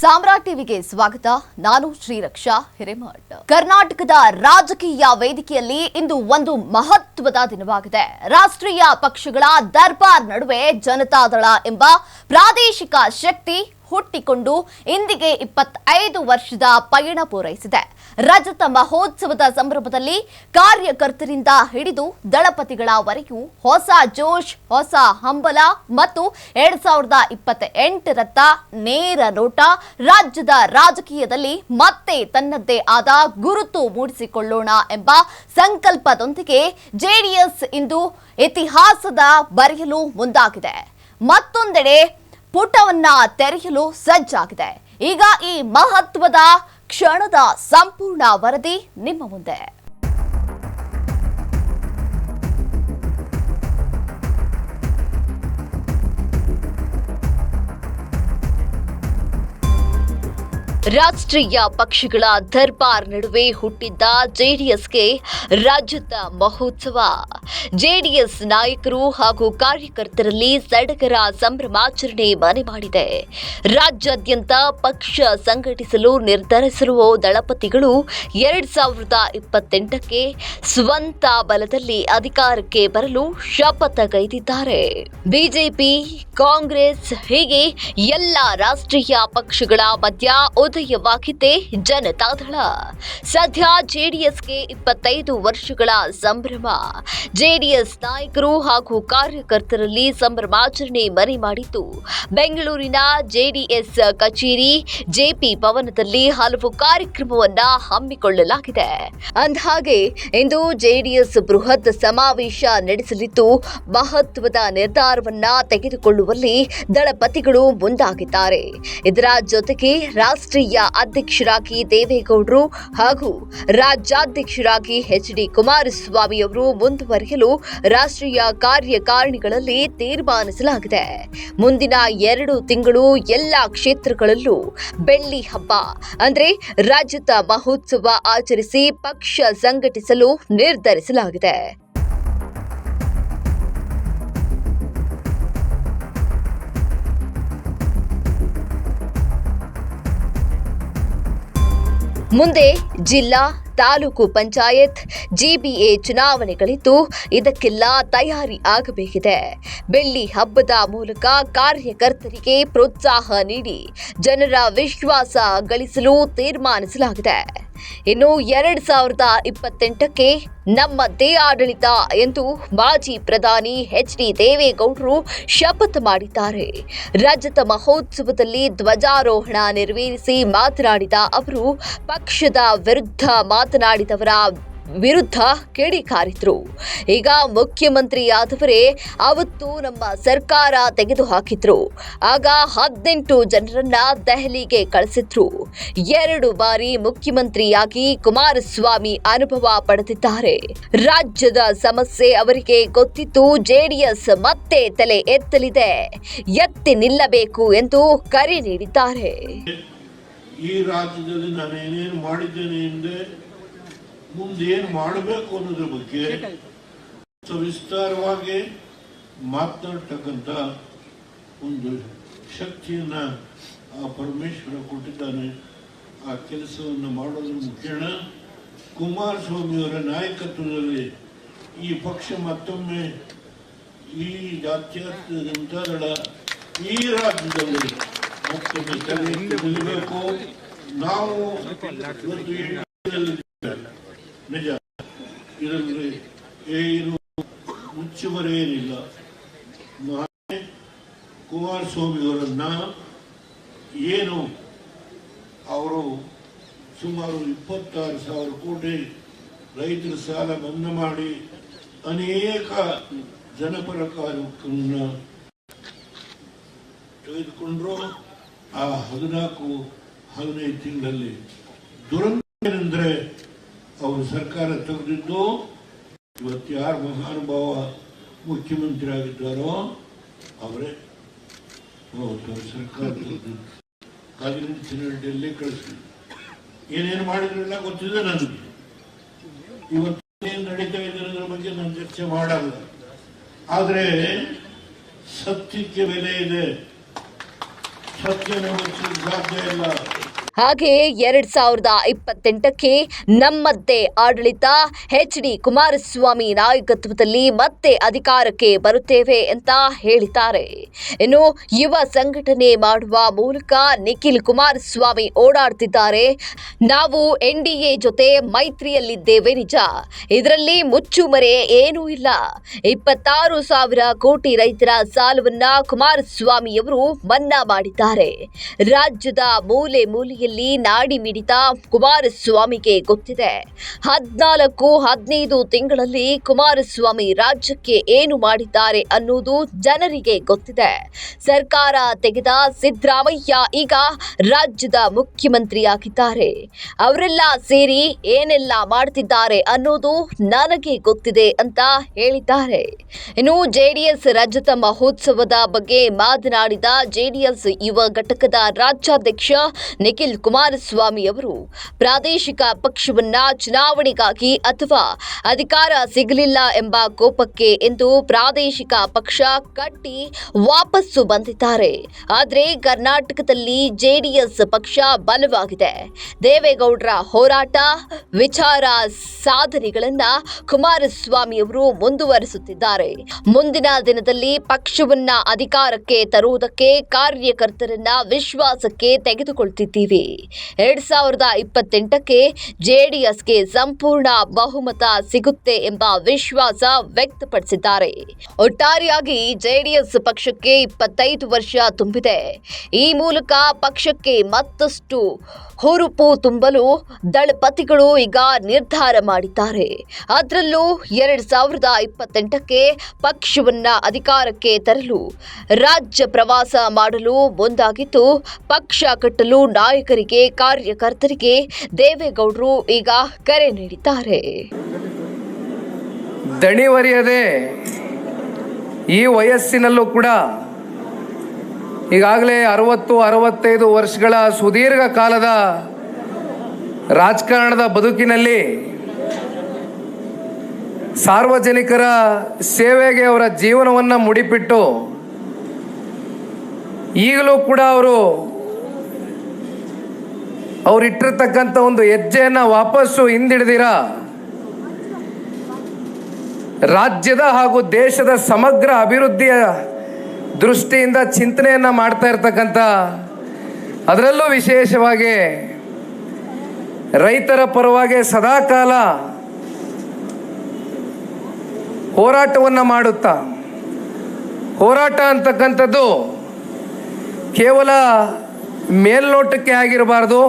ಸಾಮ್ರಾಟ್ ಟಿವಿಗೆ ಸ್ವಾಗತ. ನಾನು ಶ್ರೀರಕ್ಷಾ ಹಿರೇಮಠ್. ಕರ್ನಾಟಕದ ರಾಜಕೀಯ ವೇದಿಕೆಯಲ್ಲಿ ಇಂದು ಒಂದು ಮಹತ್ವದ ದಿನವಾಗಿದೆ. ರಾಷ್ಟ್ರೀಯ ಪಕ್ಷಗಳ ದರ್ಬಾರ್ ನಡುವೆ ಜನತಾದಳ ಎಂಬ ಪ್ರಾದೇಶಿಕ ಶಕ್ತಿ ಹುಟ್ಟಿಕೊಂಡು ಇಂದಿಗೆ ಇಪ್ಪತ್ತೈದು ವರ್ಷದ ಪಯಣ ಪೂರೈಸಿದೆ. ರಜತ ಮಹೋತ್ಸವದ ಸಂದರ್ಭದಲ್ಲಿ ಕಾರ್ಯಕರ್ತರಿಂದ ಹಿಡಿದು ದಳಪತಿಗಳವರೆಗೂ ಹೊಸ ಜೋಶ್, ಹೊಸ ಹಂಬಲ ಮತ್ತು ಎರಡ್ ಸಾವಿರದ ಇಪ್ಪತ್ತ ಎಂಟರತ್ತ ನೇರ ನೋಟ ರಾಜ್ಯದ ರಾಜಕೀಯದಲ್ಲಿ ಮತ್ತೆ ತನ್ನದೇ ಆದ ಗುರುತು ಮೂಡಿಸಿಕೊಳ್ಳೋಣ ಎಂಬ ಸಂಕಲ್ಪದೊಂದಿಗೆ ಜೆಡಿಎಸ್ ಇಂದು ಇತಿಹಾಸದ ಬರೆಯಲು ಮುಂದಾಗಿದೆ. ಮತ್ತೊಂದೆಡೆ ಪುಟವನ್ನ ತೆರೆಯಲು ಸಜ್ಜಾಗಿದೆ. ಈಗ ಈ ಮಹತ್ವದ ಕ್ಷಣದ ಸಂಪೂರ್ಣ ವರದಿ ನಿಮ್ಮ ಮುಂದೆ. ರಾಷ್ಟ್ರೀಯ ಪಕ್ಷಗಳ ದರ್ಬಾರ್ ನಡುವೆ ಹುಟ್ಟಿದ್ದ ಜೆಡಿಎಸ್ಗೆ ರಾಜ್ಯದ ಮಹೋತ್ಸವ. ಜೆಡಿಎಸ್ ನಾಯಕರು ಹಾಗೂ ಕಾರ್ಯಕರ್ತರಲ್ಲಿ ಸಡಗರ ಸಂಭ್ರಮಾಚರಣೆ ಮನೆ ಮಾಡಿದೆ. ರಾಜ್ಯಾದ್ಯಂತ ಪಕ್ಷ ಸಂಘಟಿಸಲು ನಿರ್ಧರಿಸಿರುವ ದಳಪತಿಗಳು ಎರಡ್ ಸಾವಿರದ ಇಪ್ಪತ್ತೆಂಟಕ್ಕೆ ಸ್ವಂತ ಬಲದಲ್ಲಿ ಅಧಿಕಾರಕ್ಕೆ ಬರಲು ಶಪಥಗೈದಿದ್ದಾರೆ ಬಿಜೆಪಿ, ಕಾಂಗ್ರೆಸ್ ಹೀಗೆ ಎಲ್ಲ ರಾಷ್ಟ್ರೀಯ ಪಕ್ಷಗಳ ಮಧ್ಯ ಉದಯವಾಗಿದೆ ಜನತಾದಳ. ಸದ್ಯ ಜೆಡಿಎಸ್ಗೆ ಇಪ್ಪತ್ತೈದು ವರ್ಷಗಳ ಸಂಭ್ರಮ. ಜೆಡಿಎಸ್ ನಾಯಕರು ಹಾಗೂ ಕಾರ್ಯಕರ್ತರಲ್ಲಿ ಸಂಭ್ರಮಾಚರಣೆ ಮನೆ ಮಾಡಿದ್ದು, ಬೆಂಗಳೂರಿನ ಜೆಡಿಎಸ್ ಕಚೇರಿ ಜೆಪಿ ಭವನದಲ್ಲಿ ಹಲವು ಕಾರ್ಯಕ್ರಮವನ್ನ ಹಮ್ಮಿಕೊಳ್ಳಲಾಗಿದೆ. ಅಂದಹಾಗೆ, ಇಂದು ಜೆಡಿಎಸ್ ಬೃಹತ್ ಸಮಾವೇಶ ನಡೆಸಲಿದ್ದು, ಮಹತ್ವದ ನಿರ್ಧಾರವನ್ನ ತೆಗೆದುಕೊಳ್ಳುವಲ್ಲಿ ದಳಪತಿಗಳು ಮುಂದಾಗಿದ್ದಾರೆ. ಇದರ ಜೊತೆಗೆ ರಾಷ್ಟ್ರೀಯ ಅಧ್ಯಕ್ಷರಾಗಿ ದೇವೇಗೌಡರು ಹಾಗೂ ರಾಜ್ಯಾಧ್ಯಕ್ಷರಾಗಿ ಎಚ್ ಡಿ ಕುಮಾರಸ್ವಾಮಿ ಅವರು ಮುಂದುವರಿಯಲು ರಾಷ್ಟ್ರೀಯ ಕಾರ್ಯಕಾರಿಣಿಗಳಲ್ಲಿ ತೀರ್ಮಾನಿಸಲಾಗಿದೆ. ಮುಂದಿನ ಎರಡು ತಿಂಗಳು ಎಲ್ಲ ಕ್ಷೇತ್ರಗಳಲ್ಲೂ ಬೆಳ್ಳಿ ಹಬ್ಬ, ಅಂದರೆ ರಾಜ್ಯದ ಮಹೋತ್ಸವ ಆಚರಿಸಿ ಪಕ್ಷ ಸಂಘಟಿಸಲು ನಿರ್ಧರಿಸಲಾಗಿದೆ. ಮುಂದೆ ಜಿಲ್ಲಾ ತಾಲೂಕು ಪಂಚಾಯತ್ ಜಿಬಿಎ ಚುನಾವಣೆಗಳಿದ್ದು ಇದಕ್ಕೆಲ್ಲ ತಯಾರಿ ಆಗಬೇಕಿದೆ. ಬೆಳ್ಳಿ ಹಬ್ಬದ ಮೂಲಕ ಕಾರ್ಯಕರ್ತರಿಗೆ ಪ್ರೋತ್ಸಾಹ ನೀಡಿ ಜನರ ವಿಶ್ವಾಸ ಗಳಿಸಲು ತೀರ್ಮಾನಿಸಲಾಗಿದೆ. ಇನ್ನು ಎರಡ್ ಸಾವಿರದ ಇಪ್ಪತ್ತೆಂಟಕ್ಕೆ ನಮ್ಮದೇ ಆಡಳಿತ ಎಂದು ಮಾಜಿ ಪ್ರಧಾನಿ ಎಚ್ ಡಿ ದೇವೇಗೌಡರು ಶಪಥ ಮಾಡಿದ್ದಾರೆ. ರಜತ ಮಹೋತ್ಸವದಲ್ಲಿ ಧ್ವಜಾರೋಹಣ ನೆರವೇರಿಸಿ ಮಾತನಾಡಿದ ಅವರು, ಪಕ್ಷದ ವಿರುದ್ಧ ಮಾತನಾಡಿದವರ ವಿರುದ್ಧ ಕಿಡಿಕಾರಿದ್ರು ಈಗ ಮುಖ್ಯಮಂತ್ರಿಯಾದವರೇ ಅವತ್ತು ನಮ್ಮ ಸರ್ಕಾರ ತೆಗೆದುಹಾಕಿದ್ರು. ಆಗ ಹದಿನೆಂಟು ಜನರನ್ನ ದೆಹಲಿಗೆ ಕಳಿಸಿದ್ರು. ಎರಡು ಬಾರಿ ಮುಖ್ಯಮಂತ್ರಿಯಾಗಿ ಕುಮಾರಸ್ವಾಮಿ ಅನುಭವ ಪಡೆದಿದ್ದಾರೆ. ರಾಜ್ಯದ ಸಮಸ್ಯೆ ಅವರಿಗೆ ಗೊತ್ತಿದ್ದು ಜೆಡಿಎಸ್ ಮತ್ತೆ ತಲೆ ಎತ್ತಲಿದೆ. ಎತ್ತಿ ನಿಲ್ಲಬೇಕು ಎಂದು ಕರೆ ನೀಡಿದ್ದಾರೆ. ಈ ರಾಜ್ಯದಲ್ಲಿ ನಾನು ಏನೇನು ಮಾಡಿದ್ದೇನೆ ಎಂದೆ ಮುಂದೆ ಏನು ಮಾಡಬೇಕು ಅನ್ನೋದ್ರ ಬಗ್ಗೆ ಸವಿಸ್ತಾರವಾಗಿ ಮಾತನಾಡ್ತಕ್ಕಂಥ ಒಂದು ಶಕ್ತಿಯನ್ನ ಆ ಪರಮೇಶ್ವರ ಕೊಟ್ಟಿದ್ದಾನೆ. ಆ ಕೆಲಸವನ್ನು ಮಾಡೋದ್ರ ಮುಖೇನ ಕುಮಾರಸ್ವಾಮಿಯವರ ನಾಯಕತ್ವದಲ್ಲಿ ಈ ಪಕ್ಷ ಮತ್ತೊಮ್ಮೆ ಈ ಜಾತ್ಯತೀತ ಈ ರಾಜ್ಯದಲ್ಲಿ ಮತ್ತೊಮ್ಮೆ ನಿಲ್ಲಬೇಕು ನಾವು ನಿಜ. ಇದರಲ್ಲಿ ಏನು ಮುಚ್ಚುಮರೆಯೇನಿಲ್ಲ. ನಾನೇ ಕುಮಾರಸ್ವಾಮಿಯವರನ್ನ ಏನು? ಅವರು ಸುಮಾರು ಇಪ್ಪತ್ತಾರು ಸಾವಿರ ಕೋಟಿ ರೈತರ ಸಾಲ ಮನ್ನಾ ಮಾಡಿ ಅನೇಕ ಜನಪರ ಕಾರ್ಯಕ್ರಮ ತೆಗೆದುಕೊಂಡ್ರು. ಆ ಹದಿನಾಲ್ಕು, ಹದಿನೈದು ತಿಂಗಳಲ್ಲಿ ದುರಂತ ಏನಂದ್ರೆ ಅವರು ಸರ್ಕಾರ ತೆಗೆದಿದ್ದು, ಇವತ್ತು ಯಾರು ಮಹಾನುಭಾವ ಮುಖ್ಯಮಂತ್ರಿ ಆಗಿದ್ದಾರೋ ಅವರೇ ಸರ್ಕಾರ ತೆಗೆದಿದ್ದು. ಚಿನ್ನಡ್ಡಿಯಲ್ಲೇ ಡೆಲ್ಲಿ ಕಳಿಸಿ ಏನೇನು ಮಾಡಿದ್ರೆಲ್ಲ ಗೊತ್ತಿದೆ ನನಗೆ. ಇವತ್ತು ಏನು ನಡೀತಾ ಇದೆ ಅನ್ನೋದ್ರ ಬಗ್ಗೆ ನಾನು ಚರ್ಚೆ ಮಾಡಲ್ಲ. ಆದರೆ ಸತ್ಯಕ್ಕೆ ಬೆಲೆ ಇದೆ. ಸತ್ಯ ನಮ್ಮ ಸಾಧ್ಯ ಇಲ್ಲ. ಹಾಗೆ ಎರಡ್ ಸಾವಿರದ ಇಪ್ಪತ್ತೆಂಟಕ್ಕೆ ನಮ್ಮದ್ದೇ ಆಡಳಿತ, ಎಚ್ ಡಿ ಕುಮಾರಸ್ವಾಮಿ ನಾಯಕತ್ವದಲ್ಲಿ ಮತ್ತೆ ಅಧಿಕಾರಕ್ಕೆ ಬರುತ್ತೇವೆ ಅಂತ ಹೇಳಿದ್ದಾರೆ. ಇನ್ನು ಯುವ ಸಂಘಟನೆ ಮಾಡುವ ಮೂಲಕ ನಿಖಿಲ್ ಕುಮಾರಸ್ವಾಮಿ ಓಡಾಡ್ತಿದ್ದಾರೆ. ನಾವು ಎನ್ ಡಿ ಎ ಜೊತೆ ಮೈತ್ರಿಯಲ್ಲಿದ್ದೇವೆ ನಿಜ. ಇದರಲ್ಲಿ ಮುಚ್ಚುಮರೆ ಏನೂ ಇಲ್ಲ. ಇಪ್ಪತ್ತಾರು ಸಾವಿರ ಕೋಟಿ ರೈತರ ಸಾಲವನ್ನ ಕುಮಾರಸ್ವಾಮಿಯವರು ಮನ್ನಾ ಮಾಡಿದ್ದಾರೆ. ರಾಜ್ಯದ ಮೂಲೆ ಮೂಲೆಯಲ್ಲಿ ನಾಡಿ ಮಿಡಿತ ಕುಮಾರಸ್ವಾಮಿಗೆ ಗೊತ್ತಿದೆ. ಹದಿನಾಲ್ಕು, ಹದಿನೈದು ತಿಂಗಳಲ್ಲಿ ಕುಮಾರಸ್ವಾಮಿ ರಾಜ್ಯಕ್ಕೆ ಏನು ಮಾಡಿದ್ದಾರೆ ಅನ್ನೋದು ಜನರಿಗೆ ಗೊತ್ತಿದೆ. ಸರ್ಕಾರ ತೆಗೆದ ಸಿದ್ದರಾಮಯ್ಯ ಈಗ ರಾಜ್ಯದ ಮುಖ್ಯಮಂತ್ರಿಯಾಗಿದ್ದಾರೆ. ಅವರೆಲ್ಲ ಸೇರಿ ಏನೆಲ್ಲ ಮಾಡ್ತಿದ್ದಾರೆ ಅನ್ನೋದು ನನಗೆ ಗೊತ್ತಿದೆ ಅಂತ ಹೇಳಿದ್ದಾರೆ. ಇನ್ನು ಜೆಡಿಎಸ್ ರಜತ ಮಹೋತ್ಸವದ ಬಗ್ಗೆ ಮಾತನಾಡಿದ ಜೆಡಿಎಸ್ ಯುವ ಘಟಕದ ರಾಜ್ಯಾಧ್ಯಕ್ಷ ನಿಖಿಲ್ ಕುಮಾರಸ್ವಾಮಿ ಅವರು ಪ್ರಾದೇಶಿಕ ಪಕ್ಷವನ್ನ ಚುನಾವಣೆಗಾಗಿ ಅಥವಾ ಅಧಿಕಾರ ಸಿಗಲಿಲ್ಲ ಎಂಬ ಕೋಪಕ್ಕೆ ಎಂದು ಪ್ರಾದೇಶಿಕ ಪಕ್ಷ ಕಟ್ಟಿ ವಾಪಸ್ಸು ಬಂದಿದ್ದಾರೆ. ಆದರೆ ಕರ್ನಾಟಕದಲ್ಲಿ ಜೆಡಿಎಸ್ ಪಕ್ಷ ಬಲವಾಗಿದೆ. ದೇವೇಗೌಡರ ಹೋರಾಟ, ವಿಚಾರ ಸಾಧನೆಗಳನ್ನ ಕುಮಾರಸ್ವಾಮಿ ಅವರು ಮುಂದುವರಿಸುತ್ತಿದ್ದಾರೆ. ಮುಂದಿನ ದಿನದಲ್ಲಿ ಪಕ್ಷವನ್ನ ಅಧಿಕಾರಕ್ಕೆ ತರುವುದಕ್ಕೆ ಕಾರ್ಯಕರ್ತರನ್ನ ವಿಶ್ವಾಸಕ್ಕೆ ತೆಗೆದುಕೊಳ್ತಿದ್ದೀವಿ. ಎರಡ್ ಸಾವಿರದ ಇಪ್ಪತ್ತೆಂಟಕ್ಕೆ ಜೆಡಿಎಸ್ಗೆ ಸಂಪೂರ್ಣ ಬಹುಮತ ಸಿಗುತ್ತೆ ಎಂಬ ವಿಶ್ವಾಸ ವ್ಯಕ್ತಪಡಿಸಿದ್ದಾರೆ. ಒಟ್ಟಾರೆಯಾಗಿ ಜೆಡಿಎಸ್ ಪಕ್ಷಕ್ಕೆ ಇಪ್ಪತ್ತೈದು ವರ್ಷ ತುಂಬಿದೆ. ಈ ಮೂಲಕ ಪಕ್ಷಕ್ಕೆ ಮತ್ತಷ್ಟು ಹುರುಪು ತುಂಬಲು ದಳಪತಿಗಳು ಈಗ ನಿರ್ಧಾರ ಮಾಡಿದ್ದಾರೆ. ಅದರಲ್ಲೂ ಎರಡ್ ಸಾವಿರದ ಇಪ್ಪತ್ತೆಂಟಕ್ಕೆ ಪಕ್ಷವನ್ನ ಅಧಿಕಾರಕ್ಕೆ ತರಲು ರಾಜ್ಯ ಪ್ರವಾಸ ಮಾಡಲು ಮುಂದಾಗಿದ್ದು ಪಕ್ಷ ಕಟ್ಟಲು ನಾಯಕರಿಗೆ ಕಾರ್ಯಕರ್ತರಿಗೆ ದೇವೇಗೌಡರು ಈಗ ಕರೆ ನೀಡಿದ್ದಾರೆ. ದಣಿವರಿಯದೆ ಈ ವಯಸ್ಸಿನಲ್ಲೂ ಕೂಡ ಈಗಾಗಲೇ ಅರವತ್ತು, ಅರವತ್ತೈದು ವರ್ಷಗಳ ಸುದೀರ್ಘ ಕಾಲದ ರಾಜಕಾರಣದ ಬದುಕಿನಲ್ಲಿ ಸಾರ್ವಜನಿಕರ ಸೇವೆಗೆ ಅವರ ಜೀವನವನ್ನು ಮುಡಿಪಿಟ್ಟು ಈಗಲೂ ಕೂಡ ಅವರು ಅವರಿಟ್ಟಿರ್ತಕ್ಕಂಥ ಒಂದು ಹೆಜ್ಜೆಯನ್ನು ವಾಪಸ್ಸು ಹಿಂದಿಡ್ದಿರ? ರಾಜ್ಯದ ಹಾಗೂ ದೇಶದ ಸಮಗ್ರ ಅಭಿವೃದ್ಧಿಯ ದೃಷ್ಟಿಯಿಂದ ಚಿಂತನೆಯನ್ನು ಮಾಡ್ತಾ ಇರ್ತಕ್ಕಂಥ, ಅದರಲ್ಲೂ ವಿಶೇಷವಾಗಿ ರೈತರ ಪರವಾಗಿ ಸದಾಕಾಲ ಹೋರಾಟವನ್ನು ಮಾಡುತ್ತಾ? ಹೋರಾಟ ಅಂತಕ್ಕಂಥದ್ದು ಕೇವಲ ಮೇಲ್ನೋಟಕ್ಕೆ ಆಗಿರಬಾರ್ದು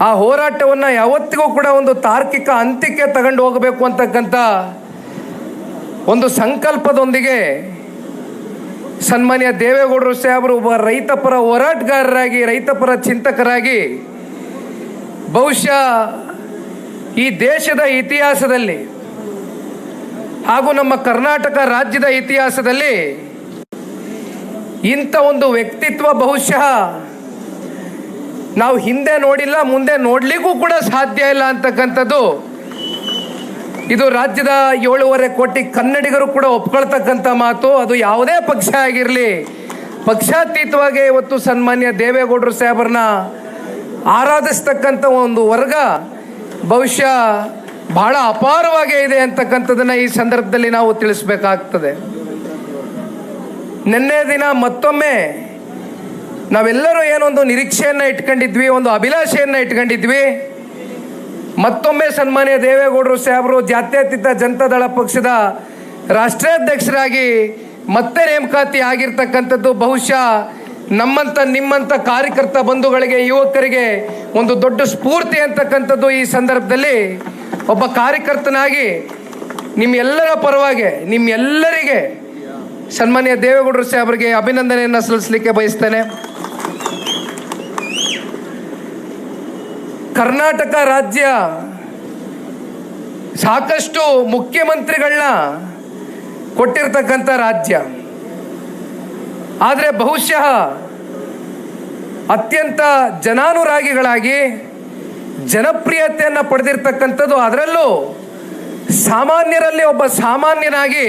ಆ ಹೋರಾಟವನ್ನು ಯಾವತ್ತಿಗೂ ಕೂಡ ಒಂದು ತಾರ್ಕಿಕ ಅಂತ್ಯಕ್ಕೆ ತಗೊಂಡು ಹೋಗಬೇಕು ಅಂತಕ್ಕಂಥ ಒಂದು ಸಂಕಲ್ಪದೊಂದಿಗೆ ಸನ್ಮಾನ್ಯ ದೇವೇಗೌಡರು ಸಾಹೇಬರು ಒಬ್ಬ ರೈತಪರ ಹೋರಾಟಗಾರರಾಗಿ, ರೈತಪರ ಚಿಂತಕರಾಗಿ ಬಹುಶಃ ಈ ದೇಶದ ಇತಿಹಾಸದಲ್ಲಿ ಹಾಗೂ ನಮ್ಮ ಕರ್ನಾಟಕ ರಾಜ್ಯದ ಇತಿಹಾಸದಲ್ಲಿ ಇಂಥ ಒಂದು ವ್ಯಕ್ತಿತ್ವ ಬಹುಶಃ ನಾವು ಹಿಂದೆ ನೋಡಿಲ್ಲ, ಮುಂದೆ ನೋಡಲಿಕ್ಕೂ ಕೂಡ ಸಾಧ್ಯ ಇಲ್ಲ ಅಂತಕ್ಕಂಥದ್ದು. ಇದು ರಾಜ್ಯದ ಏಳೂವರೆ ಕೋಟಿ ಕನ್ನಡಿಗರು ಕೂಡ ಒಪ್ಕೊಳ್ತಕ್ಕಂಥ ಮಾತು, ಅದು ಯಾವುದೇ ಪಕ್ಷ ಆಗಿರಲಿ. ಪಕ್ಷಾತೀತವಾಗಿ ಇವತ್ತು ಸನ್ಮಾನ್ಯ ದೇವೇಗೌಡರು ಸಾಹೇಬರನ್ನ ಆರಾಧಿಸ್ತಕ್ಕಂಥ ಒಂದು ವರ್ಗ ಭವಿಷ್ಯ ಬಹಳ ಅಪಾರವಾಗೇ ಇದೆ ಅಂತಕ್ಕಂಥದ್ದನ್ನು ಈ ಸಂದರ್ಭದಲ್ಲಿ ನಾವು ತಿಳಿಸ್ಬೇಕಾಗ್ತದೆ. ನಿನ್ನೆ ದಿನ ಮತ್ತೊಮ್ಮೆ ನಾವೆಲ್ಲರೂ ಏನೊಂದು ನಿರೀಕ್ಷೆಯನ್ನು ಇಟ್ಕೊಂಡಿದ್ವಿ, ಒಂದು ಅಭಿಲಾಷೆಯನ್ನು ಇಟ್ಕೊಂಡಿದ್ವಿ. ಮತ್ತೊಮ್ಮೆ ಸನ್ಮಾನ್ಯ ದೇವೇಗೌಡರು ಸಾಹೇಬರು ಜಾತ್ಯತೀತ ಜನತಾದಳ ಪಕ್ಷದ ರಾಷ್ಟ್ರಾಧ್ಯಕ್ಷರಾಗಿ ಮತ್ತೆ ನೇಮಕಾತಿ ಆಗಿರ್ತಕ್ಕಂಥದ್ದು, ಬಹುಶಃ ನಮ್ಮಂಥ ನಿಮ್ಮಂಥ ಕಾರ್ಯಕರ್ತ ಬಂಧುಗಳಿಗೆ, ಯುವಕರಿಗೆ ಒಂದು ದೊಡ್ಡ ಸ್ಫೂರ್ತಿ ಅಂತಕ್ಕಂಥದ್ದು ಈ ಸಂದರ್ಭದಲ್ಲಿ. ಒಬ್ಬ ಕಾರ್ಯಕರ್ತನಾಗಿ ನಿಮ್ಮೆಲ್ಲರ ಪರವಾಗಿ, ನಿಮ್ಮೆಲ್ಲರಿಗೆ ಸನ್ಮಾನ್ಯ ದೇವೇಗೌಡರು ಸಾಹೇಬರಿಗೆ ಅಭಿನಂದನೆಯನ್ನು ಸಲ್ಲಿಸಲಿಕ್ಕೆ ಬಯಸ್ತೇನೆ. ಕರ್ನಾಟಕ ರಾಜ್ಯ ಸಾಕಷ್ಟು ಮುಖ್ಯಮಂತ್ರಿಗಳನ್ನ ಕೊಟ್ಟಿರ್ತಕ್ಕಂಥ ರಾಜ್ಯ. ಆದರೆ ಬಹುಶಃ ಅತ್ಯಂತ ಜನಾನುರಾಗಿಗಳಾಗಿ ಜನಪ್ರಿಯತೆಯನ್ನು ಪಡೆದಿರ್ತಕ್ಕಂಥದ್ದು ಅದರಲ್ಲೂ ಸಾಮಾನ್ಯರಲ್ಲಿ ಒಬ್ಬ ಸಾಮಾನ್ಯನಾಗಿ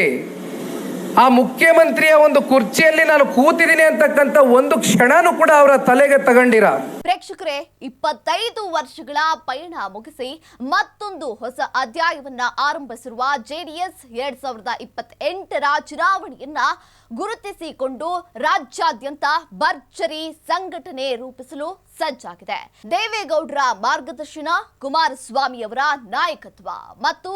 ಆ ಮುಖ್ಯಮಂತ್ರಿಯ ಒಂದು ಕುರ್ಚಿಯಲ್ಲಿ ನಾನು ಕೂತಿದ್ದೀನಿ ಅಂತಕ್ಕಂಥ ಒಂದು ಕ್ಷಣನೂ ಕೂಡ ಅವರ ತಲೆಗೆ ತಗೊಂಡಿರ. ಪ್ರೇಕ್ಷಕರೇ, ಇಪ್ಪತ್ತೈದು ವರ್ಷಗಳ ಪಯಣ ಮುಗಿಸಿ ಮತ್ತೊಂದು ಹೊಸ ಅಧ್ಯಾಯವನ್ನ ಆರಂಭಿಸಿರುವ ಜೆಡಿಎಸ್ ಎರಡ್ ಸಾವಿರದ ಇಪ್ಪತ್ತೆಂಟರ ಚುನಾವಣೆಯನ್ನ ಗುರುತಿಸಿಕೊಂಡು ರಾಜ್ಯಾದ್ಯಂತ ಭರ್ಜರಿ ಸಂಘಟನೆ ರೂಪಿಸಲು ಸಜ್ಜಾಗಿದೆ. ದೇವೇಗೌಡರ ಮಾರ್ಗದರ್ಶನ, ಕುಮಾರಸ್ವಾಮಿ ಅವರ ನಾಯಕತ್ವ ಮತ್ತು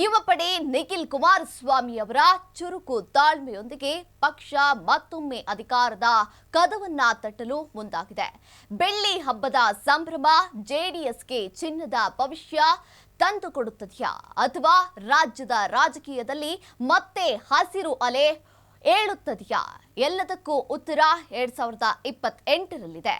ಯುವ ಪಡೆ ನಿಖಿಲ್ ಕುಮಾರಸ್ವಾಮಿ ಅವರ ಚುರುಕು ತಾಳ್ಮೆಯೊಂದಿಗೆ ಪಕ್ಷ ಮತ್ತೊಮ್ಮೆ ಅಧಿಕಾರದ ಕದವನ್ನ ತಟ್ಟಲು ಮುಂದಾಗಿದೆ. ಬೆಳ್ಳಿ ಹಬ್ಬದ ಸಂಭ್ರಮ ಜೆಡಿಎಸ್ಗೆ ಚಿನ್ನದ ಭವಿಷ್ಯ ತಂದುಕೊಡುತ್ತದೆಯಾ ಅಥವಾ ರಾಜ್ಯದ ರಾಜಕೀಯದಲ್ಲಿ ಮತ್ತೆ ಹಸಿರು ಅಲೆ ಏಳುತ್ತದೆಯಾ? ಎಲ್ಲದಕ್ಕೂ ಉತ್ತರ ಎರಡ್ ಸಾವಿರದ ಇಪ್ಪತ್ತೆಂಟರಲ್ಲಿದೆ.